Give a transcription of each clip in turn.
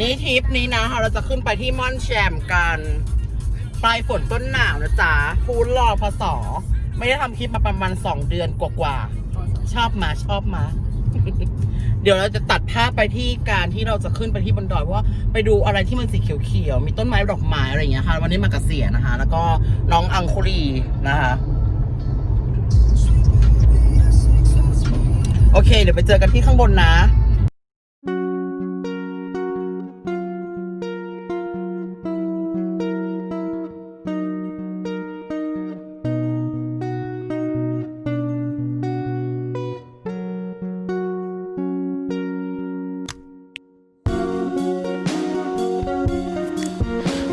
นี่ทริปนี้นะเราจะขึ้นไปที่ม่อนแชมกันปลายฝนต้นหนาวนะจ๊ะพูดรอพศไม่ได้ทำคลิปมาประมาณสองเดือนกว่าๆชอบมาชอบมา เดี๋ยวเราจะตัดภาพไปที่การที่เราจะขึ้นไปที่บนดอยเพราะว่าไปดูอะไรที่มันสีเขียวๆมีต้นไม้ดอกไม้อะไรอย่างเงี้ยค่ะวันนี้มากับเสียนะคะ แล้วก็น้องอังคุรีนะคะโอเค เดี๋ยวไปเจอกันที่ข้างบนนะ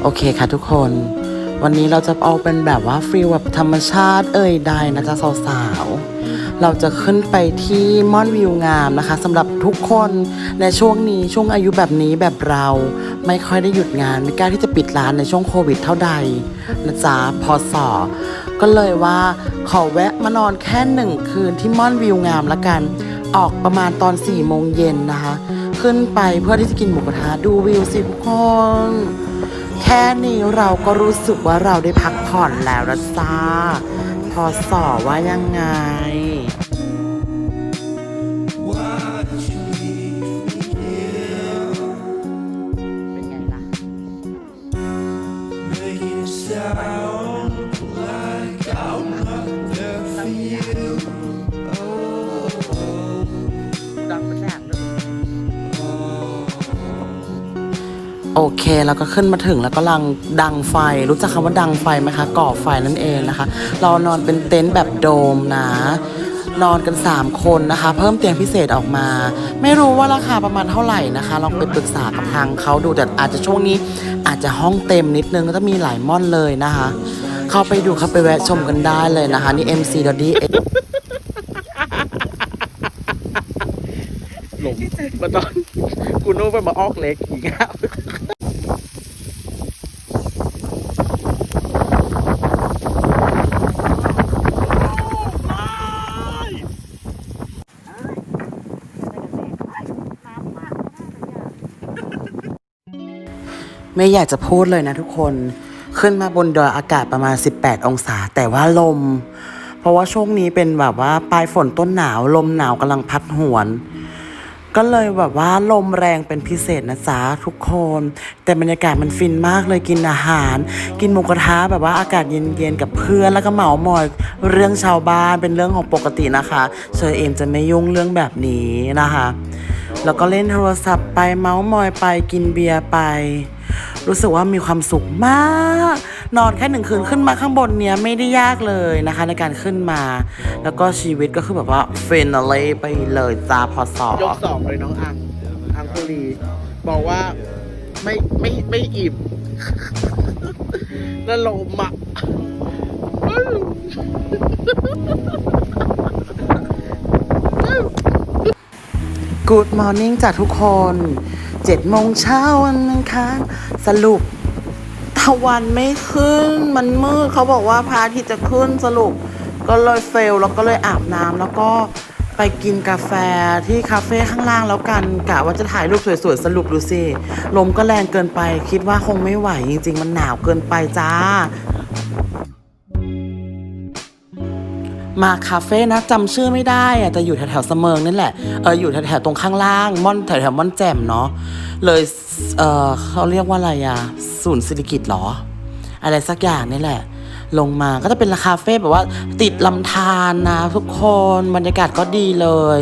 โอเคค่ะทุกคน วันนี้เราจะเอาเป็นแบบว่าฟรีแบบธรรมชาติเอ่ยใดนะจ๊ะสาวๆ เราจะขึ้นไปที่ม่อนวิวงามนะคะสำหรับทุกคนในช่วงนี้ช่วงอายุแบบนี้แบบเราไม่ค่อยได้หยุดงาน ไม่กล้าที่จะปิดร้านในช่วงโควิดเท่าใดนะจ๊ะพอสอก็เลยว่าขอแวะมานอนแค่หนึ่งคืนที่ม่อนวิวงามละกัน ออกประมาณตอน4ี่โมงเย็นนะคะ ขึ้นไปเพื่อที่จะกินหมูกระทะดูวิวสิทุกคน แค่นี้เราก็รู้สึกว่าเราได้พักผ่อนแล้วนะจ้าพอสอว่ายังไงเป็นไงล่ะ โอเคแล้วก็ขึ้นมาถึงแล้วก็ลังดังไฟ รู้จักคำว่าดังไฟไหมคะก่อไฟนั่นเองนะคะ เรานอนเป็นเต็นท์แบบโดมนะนอนกัน 3 คนนะคะ เพิ่มเตียงพิเศษออกมา ไม่รู้ว่าราคาประมาณเท่าไหร่นะคะ ลองไปปรึกษากับทางเขาดูแต่อาจจะช่วงนี้อาจจะห้องเต็มนิดนึงก็จะมีหลายม่อนเลยนะคะ เข้าไปดูเข้าไปแวะชมกันได้เลยนะคะ นี่ MC d o d d y หลงมาตอนกูนู้ไปมาออกเล็กอีกแล้ว ไม่อยากจะพูดเลยนะทุกคน ขึ้นมาบนดอยอากาศประมาณ 18 องศา แต่ว่าลม เพราะว่าช่วงนี้เป็นแบบว่าปลายฝนต้นหนาว ลมหนาวกำลังพัดหวน ก็เลยแบบว่าลมแรงเป็นพิเศษนะจ๊ะทุกคน แต่บรรยากาศมันฟินมากเลยกินอาหาร กินหมูกระทะแบบว่าอากาศเย็นๆกับเพื่อนแล้วก็เหมามอยเรื่องชาวบ้านเป็นเรื่องของปกตินะคะเชอเอมจะไม่ยุ่งเรื่องแบบนี้นะคะแล้วก็เล่นโทรศัพท์ไปเมาส์มอยไปกินเบียร์ไป รู้สึกว่ามีความสุขมาก นอนแค่หนึ่งคืนขึ้นมาข้างบนเนี้ยไม่ได้ยากเลยนะคะในการขึ้นมา แล้วก็ชีวิตก็คือแบบว่าเฟนอะไรไปเลยจ้าพอสอยกสองเลยน้องอังอังคุรีบอกว่าไม่ไม่ไม่อิ่มแล้วลมอะ Good morning จากทุกคน เจ็ดโมงเช้าวันอังคารสรุปตะวันไม่ขึ้น มันมืดเขาบอกว่าพระอาทิตย์จะขึ้นสรุป ก็เลยเฟลแล้วก็เลยอาบน้ำแล้วก็ไปกินกาแฟที่คาเฟ่ข้างล่างแล้วกันกะว่าจะถ่ายรูปสวยๆสรุปดูสิลมก็แรงเกินไป คิดว่าคงไม่ไหวจริง ๆ มันหนาวเกินไปจ้า มาคาเฟ่นะจำชื่อไม่ได้อะแต่อยู่แถวๆเสมิงนั่นแหละเอออยู่แถวๆตรงข้างล่างม่อนแถวๆม่อนแจ่มเนาะเลยเออเขาเรียกว่าอะไรอะศูนย์ศิริกิจเหรอ อะไรสักอย่างนี่แหละ ลงมาก็จะเป็นคาเฟ่แบบว่า ติดลำธารนะทุกคนบรรยากาศก็ดีเลย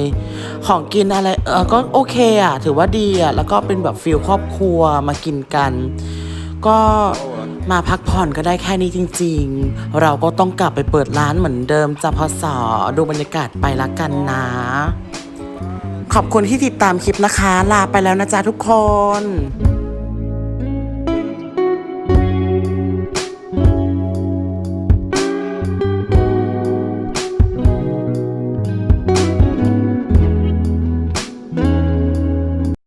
ของกินอะไรเออก็โอเคอะถือว่าดีอะแล้วก็เป็นแบบฟิลครอบครัวมากินกัน ก็ มาพักผ่อนก็ได้แค่นี้จริง ๆ เราก็ต้องกลับไปเปิดร้านเหมือนเดิมจะพอสอดูบรรยากาศไปละกันนะ ขอบคุณที่ติดตามคลิปนะคะ ลาไปแล้วนะจ๊ะทุกคน